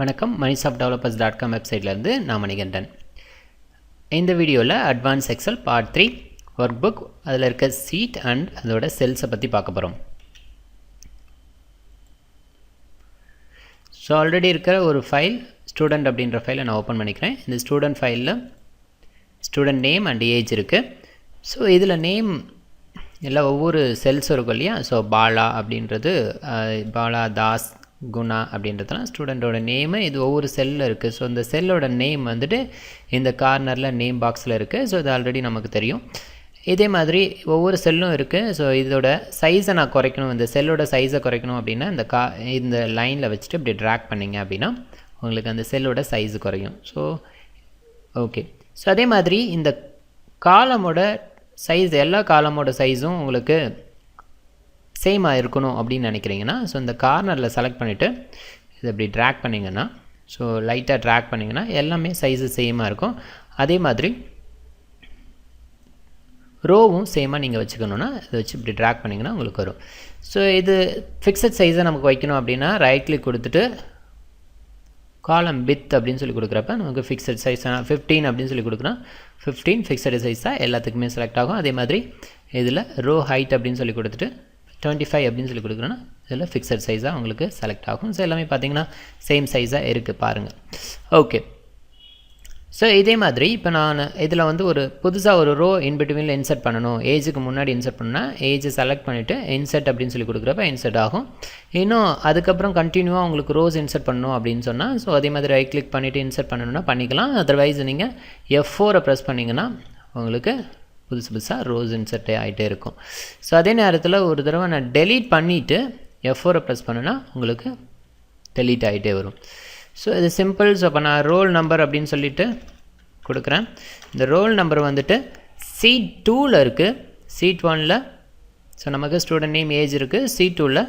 வணக்கம். Manisoft developers dot com வெப்சைட்லேருந்து நான் மணிகண்டன். இந்த வீடியோவில் advance Excel part three work book அதில் இருக்க சீட் அண்ட் அதோட செல்ஸை பற்றி பார்க்க போகிறோம் ஸோ ஆல்ரெடி இருக்கிற ஒரு ஃபைல் ஸ்டூடெண்ட் அப்படின்ற ஃபைலை நான் ஓப்பன் பண்ணிக்கிறேன். இந்த ஸ்டூடெண்ட் ஃபைலில் ஸ்டூடெண்ட் நேம் அண்ட் ஏஜ் இருக்குது ஸோ இதில் நேம் எல்லாம் ஒவ்வொரு செல்ஸும் இருக்கும் இல்லையா? ஸோ பாலா அப்படின்றது பாலா தாஸ் குணா அப்படின்றதுலாம் ஸ்டூடெண்ட்டோட நேமு இது ஒவ்வொரு செல்லில் இருக்குது ஸோ இந்த செல்லோட நேம் வந்துட்டு இந்த கார்னரில் நேம் பாக்ஸில் இருக்குது ஸோ இது ஆல்ரெடி நமக்கு தெரியும். இதே மாதிரி ஒவ்வொரு செல்லும் இருக்குது ஸோ இதோட சைஸை நான் குறைக்கணும். இந்த செல்லோட சைஸை குறைக்கணும் அப்படின்னா இந்த கா இந்த லைனில் வச்சுட்டு இப்படி ட்ராக் பண்ணிங்க அப்படின்னா உங்களுக்கு அந்த செல்லோட சைஸ் குறையும். ஸோ ஓகே ஸோ அதே மாதிரி இந்த காலமோட சைஸ் எல்லா காலமோட சைஸும் உங்களுக்கு சேமாக இருக்கணும் அப்படின்னு நினைக்கிறீங்கன்னா ஸோ இந்த கார்னரில் செலக்ட் பண்ணிவிட்டு இதை இப்படி ட்ராக் பண்ணிங்கன்னா ஸோ லைட்டாக ட்ராக் பண்ணிங்கன்னா எல்லாமே சைஸு சேமாக இருக்கும். அதே மாதிரி ரோவும் சேமாக நீங்கள் வச்சுக்கணுன்னா இதை வச்சு இப்படி ட்ராக் பண்ணிங்கன்னா உங்களுக்கு வரும். ஸோ இது ஃபிக்ஸட் சைஸை நமக்கு வைக்கணும் அப்படின்னா ரைட் கிளிக் கொடுத்துட்டு காலம் பித் அப்படின்னு சொல்லி கொடுக்குறப்ப நமக்கு ஃபிக்ஸட் சைஸ் ஃபிஃப்டீன் அப்படின்னு சொல்லி கொடுக்குறோம். ஃபிஃப்டீன் ஃபிக்ஸட் சைஸாக எல்லாத்துக்குமே செலக்ட் ஆகும். அதே மாதிரி இதில் ரோ ஹைட் அப்படின்னு சொல்லி கொடுத்துட்டு டுவெண்ட்டி ஃபைவ் அப்படின்னு சொல்லி கொடுக்குறோன்னா இதில் ஃபிக்ஸட் சைஸாக உங்களுக்கு செலக்ட் ஆகும். ஸோ எல்லாமே பார்த்தீங்கன்னா சேம் சைஸாக இருக்குது பாருங்கள் ஓகே ஸோ இதே மாதிரி இப்போ நான் இதில் வந்து ஒரு புதுசாக ஒரு ரோ இன்பிட்வீனில் இன்சர்ட் பண்ணணும். ஏஜுக்கு முன்னாடி இன்சர்ட் பண்ணால் ஏஜை செலக்ட் பண்ணிவிட்டு இன்சர்ட் அப்படின்னு சொல்லி கொடுக்குறப்ப இன்சர்ட் ஆகும். இன்னும் அதுக்கப்புறம் கண்டினியூவாக உங்களுக்கு ரோஸ் இன்சர்ட் பண்ணணும் அப்படின்னு சொன்னால் ஸோ அதே மாதிரி ரைட் கிளிக் பண்ணிவிட்டு இன்சர்ட் பண்ணணும்னா பண்ணிக்கலாம். அதர்வைஸ் நீங்கள் எஃப் ஃபோரை ப்ரெஸ் பண்ணிங்கன்னா உங்களுக்கு புதுசு புதுசாக ரோஸ் இன்சர்ட்டே ஆகிட்டே இருக்கும். ஸோ அதே நேரத்தில் ஒரு தடவை நான் டெலீட் பண்ணிவிட்டு எஃப் ஃபோரை ப்ரெஸ் பண்ணுன்னா உங்களுக்கு டெலீட் ஆகிட்டே வரும். ஸோ இது சிம்பிள் ஸோ அப்போ நான் ரோல் நம்பர் அப்படின்னு சொல்லிட்டு கொடுக்குறேன். இந்த ரோல் நம்பர் வந்துட்டு சீட் டூவில் இருக்குது சீட் ஒனில் ஸோ நமக்கு ஸ்டூடெண்ட் நேம் ஏஜ் இருக்குது சி டூவில்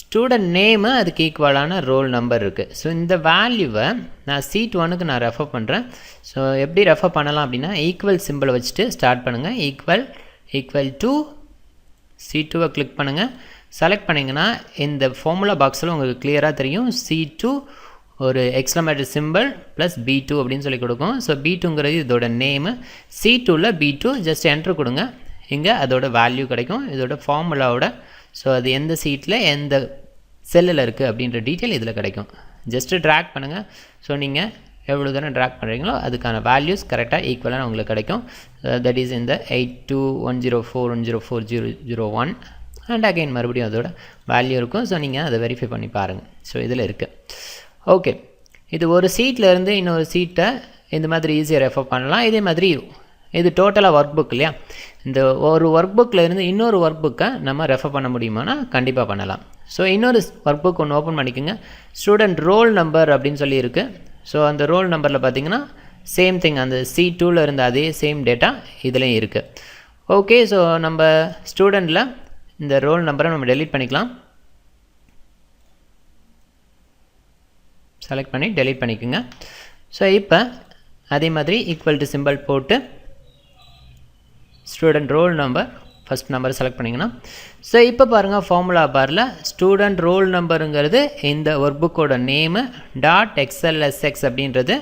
ஸ்டூடெண்ட் நேமு அதுக்கு ஈக்குவலான ரோல் நம்பர் இருக்குது ஸோ இந்த வேல்யூவை நான் சீட் ஒனுக்கு நான் ரெஃபர் பண்ணுறேன் ஸோ எப்படி ரெஃபர் பண்ணலாம் அப்படின்னா ஈக்குவல் சிம்பிளை வச்சுட்டு ஸ்டார்ட் பண்ணுங்கள் ஈக்குவல் ஈக்குவல் டு சி டூவை கிளிக் பண்ணுங்கள் செலக்ட் பண்ணிங்கன்னா இந்த ஃபார்முலா பாக்ஸில் உங்களுக்கு கிளியராக தெரியும். சி டூ ஒரு எக்ஸ்லமேட்டர் சிம்பிள் ப்ளஸ் பி டூ அப்படின்னு சொல்லி கொடுக்கும். ஸோ பி டூங்கிறது இதோட நேமு சி டூவில் பி டூ ஜஸ்ட் என்ட்ரு கொடுங்க. இங்கே அதோட வேல்யூ கிடைக்கும். இதோட ஃபார்முலாவோட ஸோ அது எந்த சீட்டில் எந்த செல்லில் இருக்குது அப்படின்ற டீட்டெயில் இதில் கிடைக்கும். ஜஸ்ட்டு ட்ராக் பண்ணுங்கள் ஸோ நீங்கள் எவ்வளோ தூரம் ட்ராக் பண்ணுறீங்களோ அதுக்கான வேல்யூஸ் கரெக்டாக ஈக்குவலாக உங்களுக்கு கிடைக்கும். தட் இஸ் இந்த eight two one zero four one zero four zero zero one and again மறுபடியும் அதோட வேல்யூ இருக்கும். ஸோ நீங்கள் அதை வெரிஃபை பண்ணி பாருங்கள் ஸோ இதில் இருக்குது ஓகே இது ஒரு சீட்டில் இருந்து இன்னொரு சீட்டை இந்த மாதிரி ஈஸியாக ரெஃபர் பண்ணலாம். இதே மாதிரி இது டோட்டலாக ஒர்க் புக் இல்லையா? இந்த ஒரு ஒர்க் புக்கில் இருந்து இன்னொரு ஒர்க் புக்கை நம்ம ரெஃபர் பண்ண முடியுமானா கண்டிப்பாக பண்ணலாம். ஸோ இன்னொரு ஒர்க் புக் ஒன்று ஓப்பன் பண்ணிக்கோங்க. ஸ்டூடெண்ட் ரோல் நம்பர் அப்படின்னு சொல்லி இருக்குது ஸோ அந்த ரோல் நம்பரில் பார்த்தீங்கன்னா சேம் திங் அந்த சி டூவில் இருந்த அதே சேம் டேட்டா இதுலேயும் இருக்குது ஓகே ஸோ நம்ம ஸ்டூடெண்ட்டில் இந்த ரோல் நம்பரை நம்ம டெலீட் பண்ணிக்கலாம். செலக்ட் பண்ணி டெலீட் பண்ணிக்கோங்க. ஸோ இப்போ அதே மாதிரி ஈக்குவல் டு சிம்பிள் போட்டு student roll number first number select பண்ணிங்கன்னா. ஸோ இப்போ பாருங்கள் ஃபார்முலா பாரில் ஸ்டூடெண்ட் ரோல் நம்பருங்கிறது இந்த ஒர்க் புக்கோட நேமு டாட் எக்ஸ்எல்எஸ்எக்ஸ் அப்படின்றது.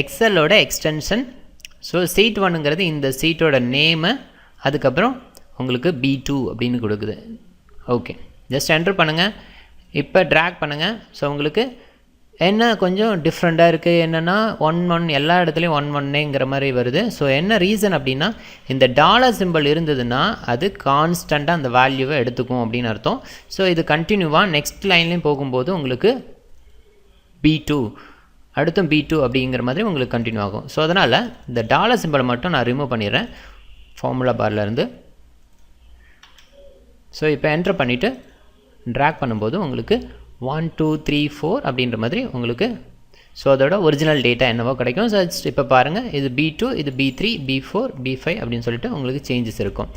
எக்ஸலோட எக்ஸ்டென்ஷன் ஸோ சீட் ஒன்னுங்கிறது இந்த சீட்டோட நேமு அதுக்கப்புறம் உங்களுக்கு பி டூ அப்படின்னு கொடுக்குது. ஓகே ஜஸ்ட் என்ட்ரு பண்ணுங்கள் இப்போ ட்ராக் பண்ணுங்கள் ஸோ உங்களுக்கு என்ன கொஞ்சம் டிஃப்ரெண்ட்டாக இருக்குது என்னென்னா ஒன் ஒன் எல்லா இடத்துலையும் ஒன் ஒன்னேங்கிற மாதிரி வருது. ஸோ என்ன ரீசன் அப்படின்னா இந்த டாலர் சிம்பிள் இருந்ததுன்னா அது கான்ஸ்டண்ட்டாக அந்த வேல்யூவை எடுத்துக்கும் அப்படின்னு அர்த்தம். ஸோ இது கண்டினியூவாக நெக்ஸ்ட் லைன்லேயும் போகும்போது உங்களுக்கு பி டூ அடுத்தும் பி டூ அப்படிங்கிற மாதிரி உங்களுக்கு கண்டினியூ ஆகும். ஸோ அதனால் இந்த டாலர் சிம்பிளை மட்டும் நான் ரிமூவ் பண்ணிடுறேன். ஃபார்முலா பார்லேருந்து ஸோ இப்போ என்ட்ரு பண்ணிவிட்டு ட்ராக் பண்ணும்போது உங்களுக்கு ஒன் டூ த்ரீ ஃபோர் அப்படின்ற மாதிரி உங்களுக்கு ஸோ அதோட ஒரிஜினல் டேட்டா என்னவோ கிடைக்கும். ஸோ இப்போ பாருங்கள் இது பி டூ இது B three B four B five அப்படின்னு சொல்லிட்டு உங்களுக்கு சேஞ்சஸ் இருக்கும்.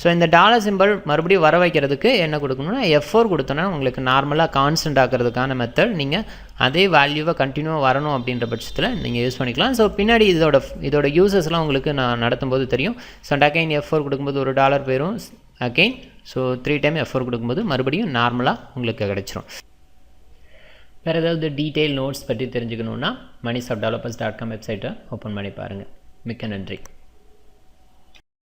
ஸோ இந்த டாலர் சிம்பிள் மறுபடியும் வர வைக்கிறதுக்கு என்ன கொடுக்கணும்னா எஃப் ஃபோர் கொடுத்தோன்னா உங்களுக்கு நார்மலாக கான்ஸ்டன்ட் ஆக்கிறதுக்கான மெத்தட் நீங்கள் அதே வேல்யூவை கண்டினியூவாக வரணும் அப்படின்ற பட்சத்தில் நீங்கள் யூஸ் பண்ணிக்கலாம். ஸோ பின்னாடி இதோட இதோட யூசஸ்லாம் உங்களுக்கு நான் நடத்தும்போது தெரியும். ஸோ டக்கைன் எஃப் ஃபோர் கொடுக்கும்போது ஒரு டாலர் போயிடும் again so three time F four கொடுக்கும்போது மறுபடியும் நார்மலாக உங்களுக்கு கிடச்சிரும். வேறு ஏதாவது டீட்டெயில் நோட்ஸ் பற்றி தெரிஞ்சுக்கணுன்னா Mani sub developers dot com வெப்சைட்டை ஓப்பன் பண்ணி பாருங்கள் மிக்க நன்றி.